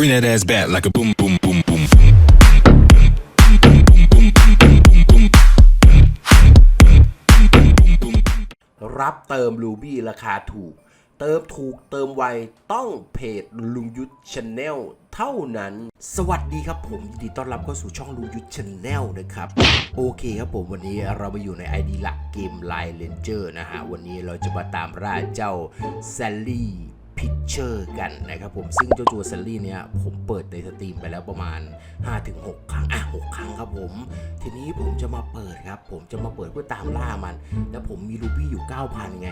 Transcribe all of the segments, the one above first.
Bring that ass back like a boom, boom, boom, boom, boom. รับเติมรูบี้ราคาถูก เติมถูกเติมไวต้องเพจลุงยุทธชาแนลเท่านั้น สวัสดีครับผมยินดีต้อนรับเข้าสู่ช่องลุงยุทธชาแนลนะครับ โอเคครับผมวันนี้เรามาอยู่ใน ID หลักเกมไลน์เลนเจอร์นะฮะ วันนี้เราจะมาตามล่าเจ้าแซลลี่ พิเชอร์กันนะครับผมซึ่งเจ้าจัวซลลี่เนี่ยผมเปิดในสตรีมไปแล้วประมาณ 5-6 ครั้งอะ6ครั้งครับผม ทีนี้ผมจะมาเปิดครับ ผมจะมาเปิดเพื่อตามล่ามัน แล้วผมมีรูบี้อยู่ 9,000 ไง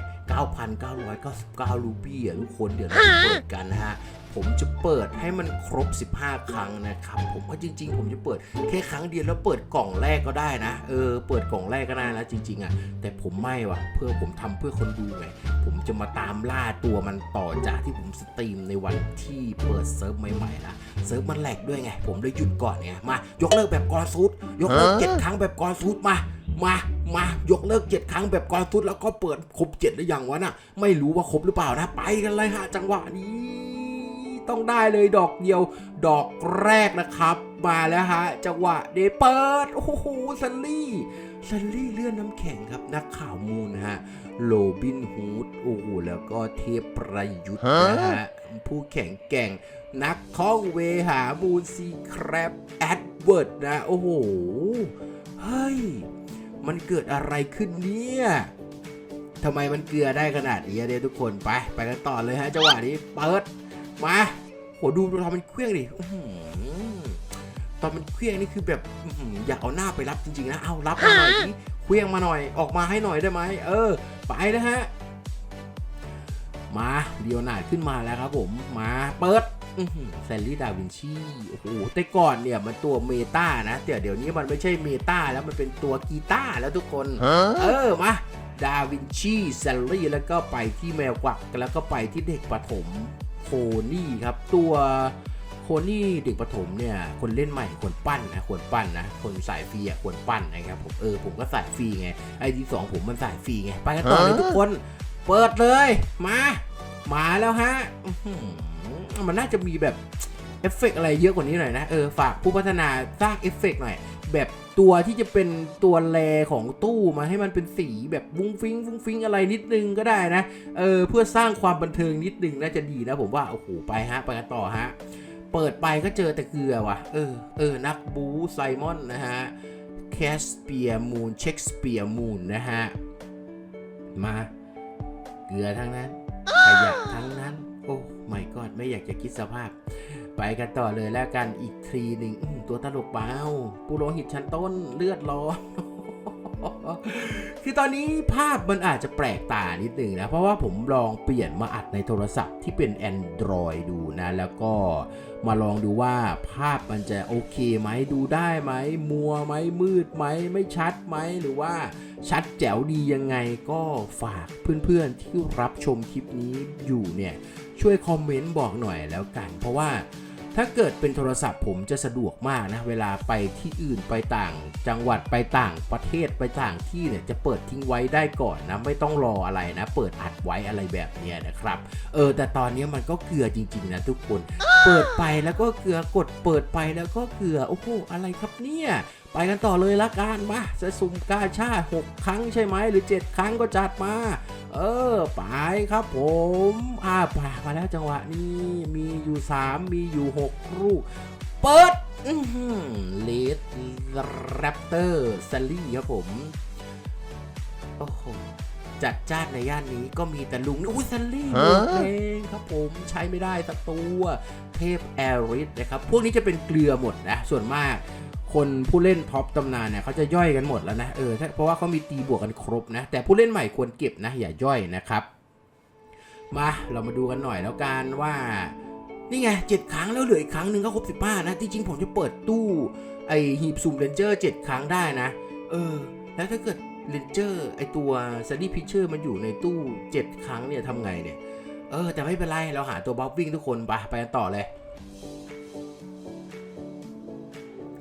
9,999 รูบี้อะทุกคนเดี๋ยวเราเปิดกันนะฮะ ผมจะเปิดให้มันครบ 15 ครั้งนะครับผมว่าะจริง ๆ ผมจะเปิดแค่ครั้งเดียวแล้วเปิดกล่องแรกก็ได้นะเออเปิดกล่องแรกก็ได้นะจริง ๆอะแต่ผมไม่ว่ะเพื่อผมทำเพื่อคนดูไงผมจะมาตามล่าตัวมันต่อจากที่ผมสตรีมในวันที่เปิดเซิร์ฟใหม่ๆนะเซิร์ฟมันแหลกด้วยไง ผมเลยหยุดก่อนไงมายกเลิกแบบกรซูดยกเลิกเจ็ดครั้งแบบกรซูดมามามายกเลิกเจ็ดครั้งแบบกรซูดแล้วก็เปิดครบเจ็ดหรือยังวะน่ะไม่รู้ว่าครบหรือเปล่านะ ไปกันเลยฮะจังหวะนี้ ต้องได้เลยดอกเดียว ดอกแรกนะครับ มาแล้วฮะจังหวะเดเปิด โอ้โหซันลี่ซันลี่เลื่อนน้ำแข็งครับนักข่าวมูลนะฮะโรบินฮูดโอ้โหแล้วก็เทพประยุทธ์นะฮะผู้แข่งแกร่งนักท่องเวหามูลซีแครบแอดเวิร์ดนะ โอ้โห เฮ้ย มันเกิดอะไรขึ้นเนี่ยทำไมมันเกลือได้ขนาดนี้เนี่ยทุกคนไป ไปกันต่อเลยฮะจังหวะนี้เปิด มาโหดูตอนมันเครื่องดิอื้อหือตอนมันเครื่องนี่คือแบบอื้อหืออยากเอาหน้าไปรับจริงๆนะเอารับมาหน่อยสิเครื่องมาหน่อยออกมาให้หน่อยได้ไหมเออ ไปนะฮะ มาเดียวนาดขึ้นมาแล้วครับผมมาเปิดแซลลี่ดาวินชีโอ้โหแต่ก่อนเนี่ยมันตัวเมตานะแต่เดี๋ยวนี้มันไม่ใช่เมตาแล้วมันเป็นตัวกีตาร์แล้วทุกคน เออมาดาวินชีแซลลี่แล้วก็ไปที่แมวกวักแล้วก็ไปที่เด็กประถม โคนี่ครับ ตัวโคนี่เด็กประถมเนี่ย คนเล่นใหม่ควรปั้นนะควรปั้นนะ คนสายฟรีอะควรปั้นนะครับผมเออผมก็สายฟรีไงไอ้ที่สองผมมันสายฟรีไงไปกันต่อเลยทุกคนเปิดเลยมามาแล้วฮะอื้อหือมันน่าจะมีแบบเอฟเฟกต์อะไรเยอะกว่านี้หน่อยนะ เออ ฝากผู้พัฒนาสร้างเอฟเฟกต์หน่อย แบบตัวที่จะเป็นตัวแลของตู้มาให้มันเป็นสีแบบวุ้งฟิ้งวุ้งฟิ้งอะไรนิดนึงก็ได้นะ เออเพื่อสร้างความบันเทิงนิดนึงน่าจะดีนะผมว่าโอ้โหไปฮะ ไปกันต่อฮะ เปิดไปก็เจอแต่เกลือว่ะ เออเออนักบูไซมอนนะฮะแคสเปียมูนเชคสเปียมูนนะฮะ มา เกลือทั้งนั้นขยะทั้งนั้น ไม่อยากจะคิดสภาพ ไปกันต่อเลยแล้วกันอีกทีหนึ่งตัวตลกเปล่าปุโรหิตชั้นต้นเลือดร้อน คือตอนนี้ภาพมันอาจจะแปลกตานิดหนึ่งนะ เพราะว่าผมลองเปลี่ยนมาอัดในโทรศัพท์ที่เป็น Android ดูนะ แล้วก็มาลองดูว่าภาพมันจะโอเคไหมดูได้ไหม มัวไหมมืดไหม ไม่ชัดไหม หรือว่าชัดแจ๋วดียังไงก็ฝากเพื่อนๆที่รับชมคลิปนี้อยู่เนี่ย ช่วยคอมเมนต์บอกหน่อยแล้วกัน เพราะว่า ถ้าเกิดเป็นโทรศัพท์ผมจะสะดวกมากนะ เวลาไปที่อื่นไปต่าง จังหวัดไปต่างประเทศไปต่างที่เนี่ยจะเปิดทิ้งไว้ได้ก่อนนะไม่ต้องรออะไรนะ เปิดอัดไว้อะไรแบบเนี้ยนะครับ เออ แต่ตอนนี้มันก็เกลือจริงๆนะทุกคน เปิดไปแล้วก็เกลือกดเปิดไปแล้วก็เกลือโอ้โหอะไรครับเนี่ยไปกันต่อเลยละกันมาจะสุ่มกาชาติ6ครั้งใช่ไหมหรือ 7 ครั้งก็จัดมา เออไปครับผมอ่าปากมาแล้วจังหวะนี้มีอยู่ 3 มีอยู่ 6 ลูก เปิดเลดแรปเตอร์ซลลี่ครับผม โอ้โห จัดจ้านในย่านนี้ก็มีแต่ลุงอุ้ยซันลี่เบิร์ดเองครับผมใช้ไม่ได้สักตัว เทพแอริสนะครับ พวกนี้จะเป็นเกลือหมดนะ ส่วนมาก คนผู้เล่นท็อปตำนานเนี่ยเขาจะย่อยกันหมดแล้วนะเออเพราะว่าเขามีตีบวกกันครบนะ แต่ผู้เล่นใหม่ควรเก็บนะอย่าย่อยนะครับ มาเรามาดูกันหน่อยแล้วกันว่า นี่ไงเจ็ดครั้งแล้วเหลืออีกครั้งหนึ่งก็ครบสิบห้านะที่จริงผมจะเปิดตู้ไอหีบสุ่มเรนเจอร์เจ็ดครั้งได้นะ เออ แล้วถ้าเกิดเรนเจอร์ไอตัวซันดี้พิชเชอร์มันอยู่ในตู้7ครั้งเนี่ยทำไงเนี่ยเออแต่ไม่เป็นไรเราหาตัวบ๊อบวิ่งทุกคนไปไปกันต่อเลย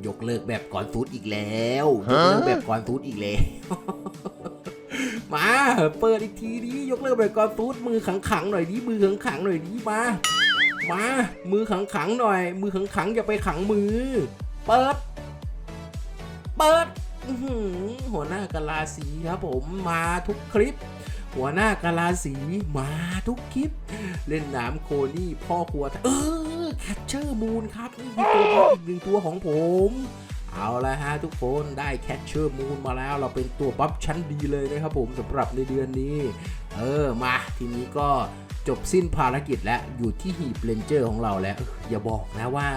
ยกเลิกแบบก่อนซูดอีกแล้วยกเลิกแบบก่อนซูดอีกแล้วมาเปิดอีกทีดิยกเลิกแบบก่อนซูดมือขังๆหน่อยดิมือขังๆหน่อยดิมามามือขังขังๆหน่อย มือขังขังๆอย่าไปขังมือ เปิด เปิดอื้อหือหัวหน้ากะลาสีครับผมมาทุกคลิป หัวหน้ากะลาสีมาทุกคลิป เล่นน้ำโคนี่พ่อครัวเออ แคชเชอร์มูนครับนี่คือตัวอีกหนึ่งตัวของผม เอาละฮะทุกคนได้แคชเชอร์มูนมาแล้วเราเป็นตัวบัฟชั้นดีเลยนะครับผมสำหรับในเดือนนี้ เออมาทีนี้ก็จบสิ้นภารกิจแล้วอยู่ที่หีบเรนเจอร์ของเราแล้ว อย่าบอกนะว่า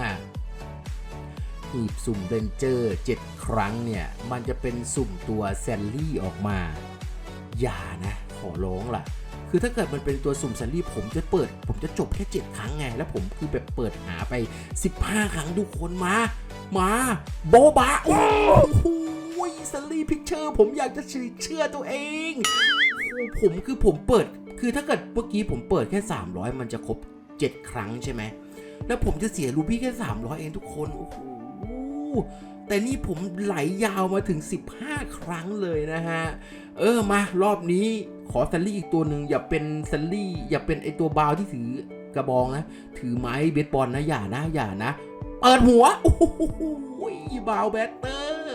หีบสุ่มเรนเจอร์7ครั้งเนี่ย มันจะเป็นสุ่มตัวแซลลี่ออกมา อย่านะ ขอร้องล่ะ คือถ้าเกิดมันเป็นตัวสุ่มแซลลี่ผมจะเปิด ผมจะจบแค่ 7 ครั้งไง แล้วผมคือแบบเปิดหาไป 15 ครั้งทุกคนมา มาโบบะโอ้โหแซลลี่พิกเชอร์ผมอยากจะเชื่อตัวเองโอ้ผมคือผมเปิด คือถ้าเกิดเมื่อกี้ผมเปิดแค่ 300 มันจะครบ 7 ครั้งใช่ไหมแล้วผมจะเสียรูบี้แค่ 300 เองทุกคนโอ้โหแต่นี่ผมไหลยาวมาถึง 15 ครั้งเลยนะฮะ เออมารอบนี้ ขอซัลลี่อีกตัวหนึ่งอย่าเป็นซัลลี่ อย่าเป็นไอตัวบาวที่ถือกระบองนะ ถือไม้เบสบอลนะอย่านะอย่านะเปิดหัวโอ้โหบาวแบตเตอร์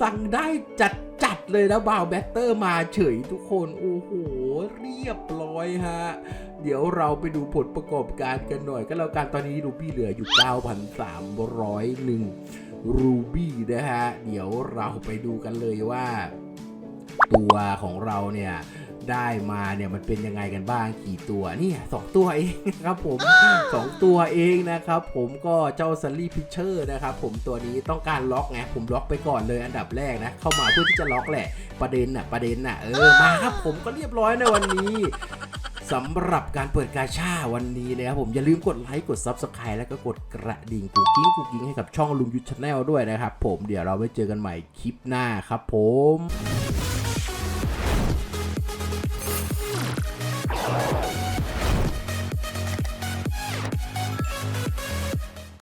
สั่งได้จัดจัดๆเลยนะบาวแบตเตอร์มาเฉยทุกคนโอ้โหเรียบร้อยฮะ เดี๋ยวเราไปดูผลประกอบการกันหน่อย ก็แล้วกันตอนนี้รูบี้เหลืออยู่ 9,301 รูบี้นะฮะ เดี๋ยวเราไปดูกันเลยว่า ตัวของเราเนี่ยได้มาเนี่ยมันเป็นยังไงกันบ้างกี่ตัวเนี่ยสองตัวเองนะครับผมสองตัวเองนะครับผมก็เจ้าซัลลี่พิชเชอร์นะครับผมตัวนี้ต้องการล็อกไงผมล็อกไปก่อนเลยอันดับแรกนะ เข้ามาเพื่อที่จะล็อกแหละประเด็นน่ะประเด็นน่ะเออมาครับผมก็เรียบร้อยในวันนี้สำหรับการเปิดกาชาวันนี้นะครับผมอย่าลืมกดไลค์กด Subscribe แล้วก็กดกระดิ่งกุ๊กกิ้งกุ๊กกิ้งให้กับช่องลุงยุทธชาแนลด้วยนะครับผมเดี๋ยวเราไว้เจอกันใหม่คลิปหน้าครับผม